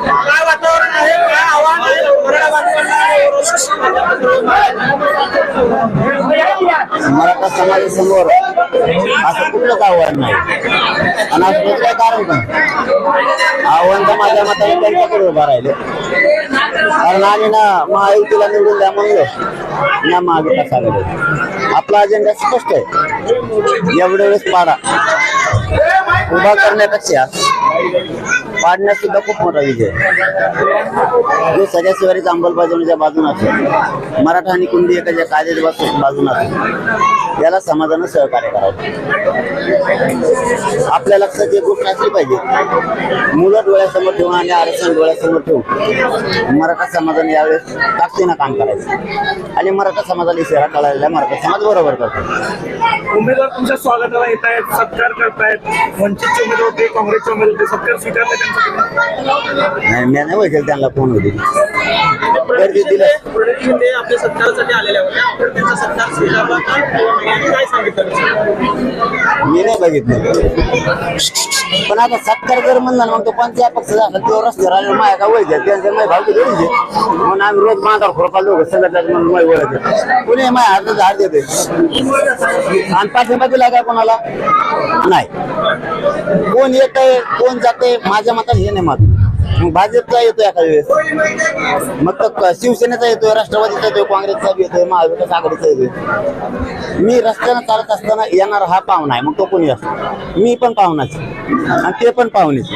काय वातावरण आहे काय आव्हान आहे मराठा मराठा समाजासमोर असं कुठलंच आव्हान नाही? आणि असं कुठलं कारण पण आव्हान तर माझ्या मताने त्यांच्याकडे उभा राहिले. कारण आम्ही ना महायुतीला निवडून द्या म्हणलो. ना महाविकास आघाडी आपला अजेंडा स्पष्ट आहे. एवढ्या वेळेस पाडा. उभा करण्यापेक्षा पाडण्यात सुद्धा खूप मोठा विजय जो सगळ्या अंमलबजावणीच्या बाजूने असेल मराठा आणि कुंडी एकाच्या कायद्याच्या बाजू- बाजूने असेल याला समाजानं सहकार्य करावं. आपल्या लक्षात एक गोष्ट असली पाहिजे. मुलं डोळ्यासमोर ठेवून आणि आरक्षण डोळ्यासमोर ठेवून मराठा समाजाने यावेळेस ताकदीनं काम करायचं. आणि मराठा समाजाला इशारा कळायला मराठा समाज बरोबर करतो. उमेदवार तुमच्या स्वागताला येत आहेत सत्कार करतायत. वंचितचे उमेदवार काँग्रेसचे उमेदवार सत्कार स्वीकारला त्यांच्याकडे नाही मी नाही त्यांना. फोन होती? गर्दी दिलं प्रणित शिंदे आपल्या सत्कारासाठी आलेल्या होत्या आपण त्यांचा सत्कार स्वीकारला का काय सांगितलं? मी नाही बघितलं. पण आता सत्कार जर म्हणला ना मग तो पंचाय पक्ष झाला? तो रस्त्यावर आले माया का वैद्य त्यांचं माझ्या भावकी जोडीचे म्हणून आम्ही रोज बांधावर खोरपा लोक सगळ्यात म्हणून माय ओळखते कुणी माझ्या हातात झाड देते आणि पाठिंबा दिला का कोणाला? नाही. कोण येत कोण जाते माझ्या मतात हे नाही मत. मग भाजपचा येतो एखाद्या वेळेस. मग तो क- शिवसेनेचा येतोय राष्ट्रवादीचा येतोय काँग्रेसचा बी येतोय महाविकास आघाडीचा येतोय. मी रस्त्यानं चालत असताना येणार हा पाहुणा आहे मग तो कोणी असतो? मी पण पाहुणाच आणि ते पण पाहुणेच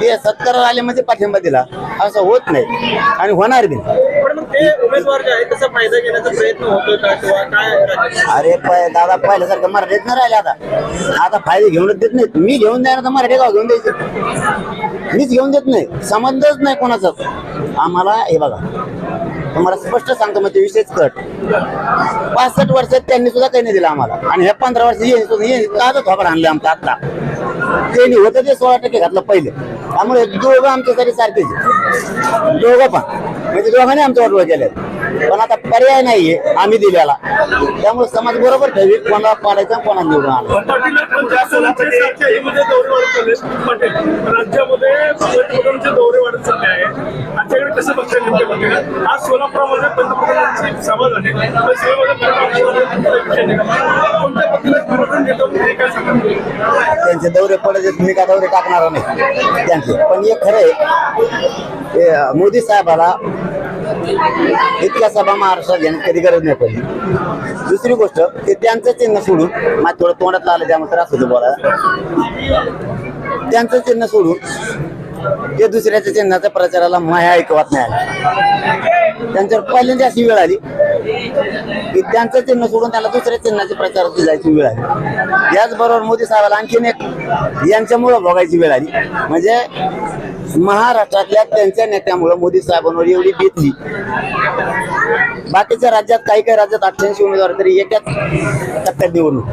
ते सत्काराला आले म्हणजे पाठिंबा दिला. असं होत नाही. आणि होणार बी नाही. पण मग ते उमेदवार जे आहेत त्याचा फायदा घेण्याचा प्रयत्न होतोय का किंवा काय अरे पाय दादा पहिल्यासारखं मराठीत नाही राहिले आता. आता फायदे घेऊनच देत नाहीत. मी घेऊन द्यायला तर मराठी गाव घेऊन द्यायचं. मीच घेऊन देत नाही. संबंधच नाही कोणाचाच. आम्हाला हे बघा. तुम्हाला स्पष्ट सांगतो ते विशेष कट. पासष्ट वर्षात त्यांनी सुद्धा काही नाही दिलं आम्हाला. आणि ह्या पंधरा वर्ष येईल सुद्धा येईल का आणले आमचं आत्ता. त्यांनी होतं ते सोळा टक्के घातलं पहिले. त्यामुळे दोघं आमच्यासाठी सारखेच दोघं पण. म्हणजे दोघांनी आमच्या बरोबर केले पण आता पर्याय नाहीये आम्ही दिल्याला त्यामुळे समाज बरोबर ठेवी कोणाला पाडायचं कोणाला निवडून आणायचं. राज्यामध्ये दौरे वाढत चालले आमच्याकडे कसं आज सोलापुरामध्ये पंतप्रधानांची सभा झाली. कोणत्या हे काय सांगा त्यांचे दौरे पडायचे मी का दौरे टाकणार नाही. त्यांचे. पण एक खरं आहे हे मोदी साहेबाला इतक्या सभा महाराष्ट्रात घेण्याची कधी गरज नाही पडली. दुसरी गोष्ट ते त्यांचं चिन्ह सोडून माझ्या थोडं तोंडात आलं त्यामुळे त्रास होतो बोलायला. त्यांचं चिन्ह सोडून ते दुसऱ्याच्या चिन्हाच्या प्रचाराला माया ऐकवत नाही आला. त्यांच्यावर पहिल्यांदा अशी वेळ आली की त्यांचं चिन्ह सोडून त्याला दुसऱ्या चिन्हाच्या प्रचारात जायची वेळ आली. याचबरोबर मोदी साहेबाला आणखीन एक यांच्यामुळं बघायची वेळ आली. म्हणजे महाराष्ट्रातल्या त्यांच्या नेत्यामुळं मोदी साहेबांवर एवढी बेतली बाकीच्या राज्यात काही काही राज्यात अठ्ठ्याऐंशी उमेदवार तरी एकाच टप्प्यात निवडणूक.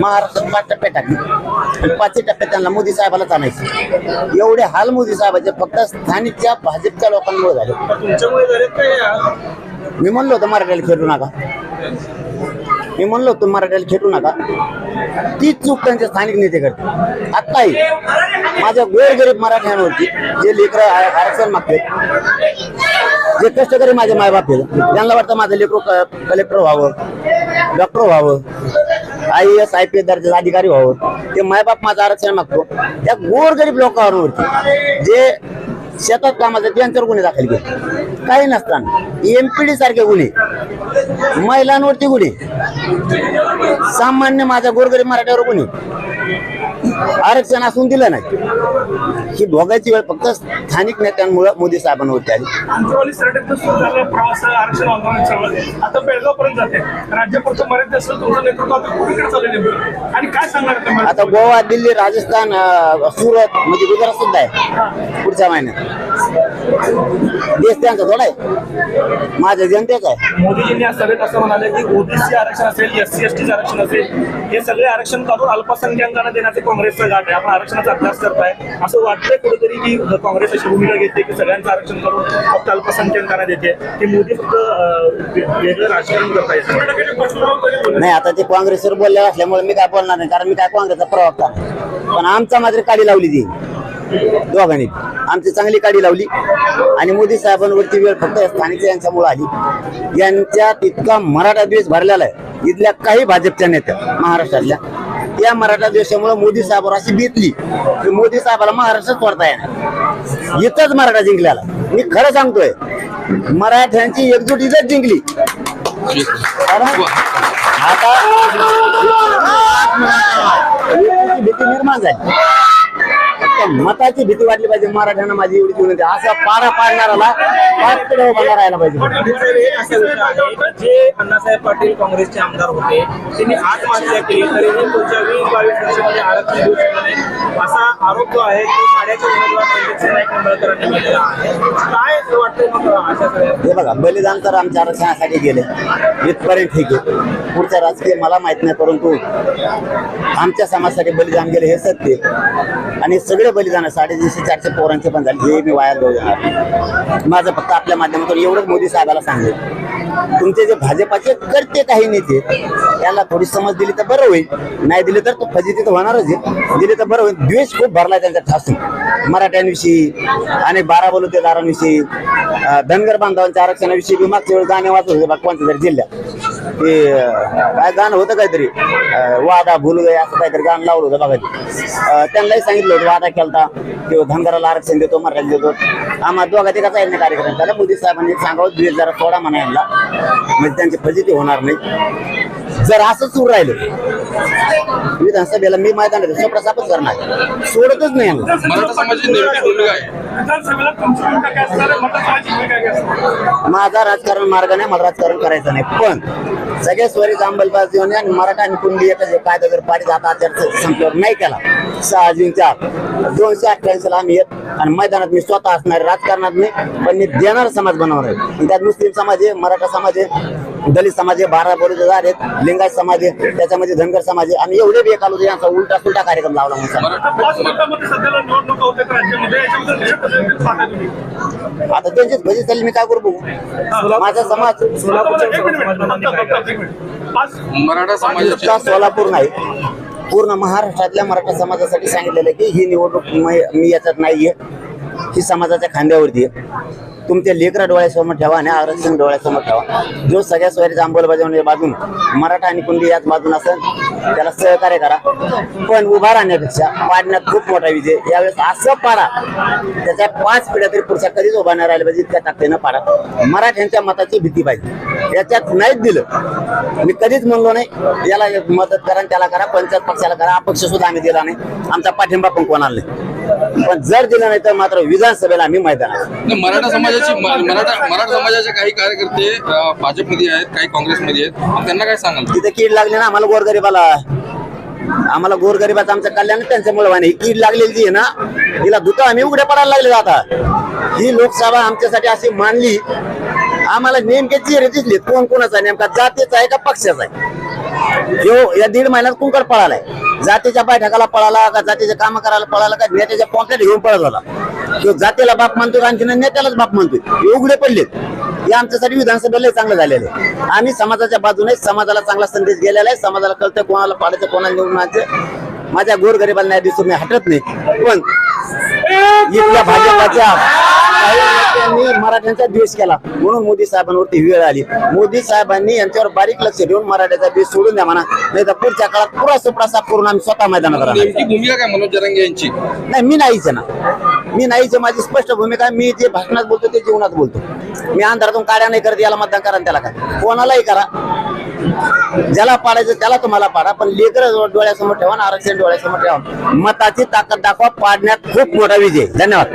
महाराष्ट्रात पाच टप्प्यात टाकली. आणि पाचही टप्प्यात त्यांना मोदी साहेबालाच आणायचे. एवढे हाल मोदी साहेबाचे फक्त स्थानिकच्या भाजपच्या लोकांमुळे झाले? मी म्हणलो होतो मराठ्याला खेटू नका. मी म्हणलो होतो मराठ्याला खेटू नका. तीच चूक त्यांचे स्थानिक नेते करते. आत्ताही माझ्या गोरगरीब मराठ्यांवरती जे लेकर आरक्षण मागते जे कष्टकरी माझे मायबाप आहेत त्यांना वाटतं माझं लेकरू कलेक्टर व्हावं डॉक्टर व्हावं I S I P S दर्जाचा अधिकारी व्हावं. ते मायबाप माझं आरक्षण मागतो. त्या गोरगरीब लोकांवरती जे शेतात कामाचं त्यांच्यावर गुन्हे दाखल केले. काही नसताना. एमपीडी सारखे गुन्हे. महिलांवरती गुन्हे. सामान्य माझ्या गोरगरीब मराठ्यावर गुन्हे. आरक्षण असून दिलं नाही. ही भोगायची वेळ फक्त स्थानिक नेत्यांमुळे मोदी आंदोलन चाललं आता गोवा दिल्ली राजस्थान सुरत म्हणजे गुजरात सुद्धा आहे. पुढच्या महिन्यात. देश त्यांचा थोडा आहे. माझ्या जनतेचा आहे. मोदीजींनी आज सभेत असं म्हणाले की ओबीसी आरक्षण असेल एस सी एस टी आरक्षण असेल हे सगळे आरक्षण काढून अल्पसंख्याकांना देण्याचे काँग्रेसचं गाठ आहे. आपण आरक्षणाचा अभ्यास करताय असं वाटतंय कुठेतरी की काँग्रेस अशी भूमिका घेते की सगळ्यांचं आरक्षण करून फक्त अल्पसंख्याकांना देते की मोदी फक्त वेगळं राजकारण करतायत कर्नाटकाचे नाही आता ते काँग्रेसवर बोलले असल्यामुळे मी काय बोलणार नाही कारण मी काय काँग्रेसचा प्रवक्ता पण आमचा मात्र काडी लावली ती दोघांनी. आमची चांगली काडी लावली. आणि मोदी साहेबांवरती वेळ फक्त स्थानिक यांच्यामुळे आली. यांच्यात इतका मराठा द्वेष भरलेला आहे. इथल्या काही भाजपच्या नेत्या महाराष्ट्रातल्या या मराठा देशामुळे मोदी साहेबावर अशी बेतली की मोदी साहेबाला महाराष्ट्रात पडता येणार इथंच मराठा जिंकल्याला मी खरं सांगतोय मराठ्यांची एकजूट इथंच जिंकली. आता भीती निर्माण झाली. फक्त मताची भीती वाटली पाहिजे. मराठ्यांना माझी एवढी विनंती. असा पारा पाडणाराला पाच पुढे उभा राहायला पाहिजे. जे अण्णासाहेब पाटील काँग्रेसचे आमदार होते त्यांनी आत्महत्या केली. तरीही पुढच्या वीस बावीस वर्षामध्ये आरक्षण देऊ शकले नाही. असा आरोप जो आहे तो माड्याच्या उमेदवार नाईक निंबाळकरांनी केलेला आहे. काय वाटतंय मग अशा हे बघा बलिदान तर आमच्या आरक्षणासाठी गेले. इथपर्यंत ठीक आहे. पुढचं राजकीय मला माहीत नाही परंतु आमच्या समाजासाठी बलिदान गेले हे सत्य. आणि सगळे बलिदान साडेतीनशे चारशे पोरांचे पण झाले. हे मी वाया जाऊ देणार माझं फक्त आपल्या माध्यमातून एवढंच मोदी साहेबाला सांगेल तुमचे जे भाजपाचे करते काही नेते त्याला थोडी समज दिली तर बरं होईल. नाही दिली तर तो फजिती तर होणारच आहे. दिली तर बरं होईल. द्वेष खूप भरला त्यांच्या ठासून. मराठ्यांविषयी आणि बारा बलुतेदारांविषयी धनगर बांधवांच्या आरक्षणाविषयी बी मागच्या वेळी वाचत होते भगवानच्या कोणत्या जिल्ह्यात. ते काय गाणं होतं काहीतरी वादा भूल गए असं काहीतरी गाणं लावलं होतं बघा ते. त्यांनाही सांगितलं होतं वादा केलता किंवा धनगराला आरक्षण देतो मराठ्याला देतो. आम्हा दोघा ते कसा आहे कार्यक्रम त्याला मोदी साहेबांनी सांगावं द्वेष जरा सोडा म्हणायला यांना. म्हणजे त्यांची फजिती होणार नाही. जर असं सुरू राहिलं विधानसभेला मी मैदान सोपडा सापच करणार. सोडतच नाही विधानसभेला तुमची भूमिका काय असणार आहे? भूमिका काय असणार माझा राजकारण मार्ग नाही मला राजकारण करायचं नाही. पण सगळे स्वरीत अंमलबजावणी होणे आणि मराठा आणि कुंडी एकाच कायदा जर पारित आता आचार संपल्यावर नाही केला सहा जूनच्या दोनशे अठ्ठ्याऐंशी ला आम्ही येत आणि मैदानात मी स्वतः असणार आहे. राजकारणात नाही पण मी देणार समाज बनवणार आहे. आणि त्यात मुस्लिम समाज आहे मराठा समाज आहे दलित समाज आहे बारा बरोबर आहेत लिंगायत समाज आहे त्याच्यामध्ये धनगर समाज. आहे आम्ही एवढे बी एकालो यांचा उलटा सुलटा कार्यक्रम लावला म्हणून आता त्यांचीच भजी चालली मी काय करू बघू? माझा समाज एक एक मराठा सोलापूर नाही. पूर्ण महाराष्ट्रातल्या मराठा समाजासाठी सांगितलेलं आहे की ही निवडणूक मी- मी याच्यात नाहीये. ही समाजाच्या खांद्यावरती आहे. तुमच्या लेकरा डोळ्यासमोर ठेवा आणि आरक्षण डोळ्यासमोर ठेवा. जो सगळ्या सोयरीचा अंमलबजावणी बाजून मराठा आणि कुंडी याच बाजून असेल त्याला सहकार्य करा. पण उभा राहण्यापेक्षा पाडण्यात खूप मोठा विजय. यावेळेस असं पाडा त्याच्या पाच पिढ्या तरी पुढच्या कधीच उभा नाही राहिल्या पाहिजे त्या ताकदीनं पाडा. मराठ्यांच्या मताची भीती पाहिजे. याच्यात नाहीच दिलं. मी कधीच म्हणलो नाही याला मदत करा त्याला करा पंचायत पक्षाला करा अपक्ष सुद्धा आम्ही दिला नाही. आमचा पाठिंबा पण कोणाला नाही. पण जर दिलं नाही तर मात्र विधानसभेला आम्ही मैदानात मराठा समाजाची मराठा मराठा समाजाचे काही कार्यकर्ते भाजपमध्ये आहेत काही काँग्रेसमध्ये आहेत. त्यांना काय सांगाल? तिथे कीड लागली ना आम्हाला गोरगरीबाला. आम्हाला गोरगरिबाचं आमचं कल्याण त्यांच्यामुळे व्हायला ही कीड लागलेली जी आहे ना तिला धुतं आम्ही उघडे पडायला लागले आता. ही लोकसभा आमच्यासाठी अशी मानली आम्हाला नेमके चेहरे दिसले कोण कोणाचा नेमका जातीचा आहे का पक्षाचा आहे? जो या दीड महिन्यात कुंकड पळालाय. जातीच्या बैठकाला पळाला का जातीचे काम करायला पळाला का नेत्याच्या पॉकेट घेऊन पळत होता. तो जातीला बाप मानतोय आणखी नेत्यालाच बाप मानतोय हे उघडे पडलेत. हे आमच्यासाठी विधानसभेला चांगलं झालेलं आहे. आम्ही समाजाच्या बाजूने समाजाला चांगला संदेश गेलेला आहे. समाजाला कळतं कोणाला पाडायचं कोणाला निवडून आणायचं. माझ्या गोरगरिबाला न्याय दिसून मी हटत नाही. पण इथल्या भाजपाच्या नेत्यांनी मराठ्यांचा द्वेष केला. म्हणून मोदी साहेबांवरती वेळ आली. मोदी साहेबांनी यांच्यावर बारीक लक्ष ठेवून मराठ्याचा द्वेष सोडून द्या म्हणा. नाही तर पुढच्या काळात पुरा सुपडा साफ करून आम्ही स्वतः मैदानात राहणार. भूमिका काय मनोज जरांगे यांची? नाही मी नाहीच ना. मी नाहीचे माझी स्पष्ट भूमिका. मी जे भाषणात बोलतो ते जीवनात बोलतो. मी अंधारातून काड्या नाही करत याला मतदान करा त्याला करा कोणालाही करा. ज्याला पाडायचं त्याला तुम्हाला पाडा पण लेकर डोळ्यासमोर ठेवा आरक्षण डोळ्यासमोर ठेवा. मताची ताकद दाखवा पाडण्यात खूप मोठा विजय धन्यवाद.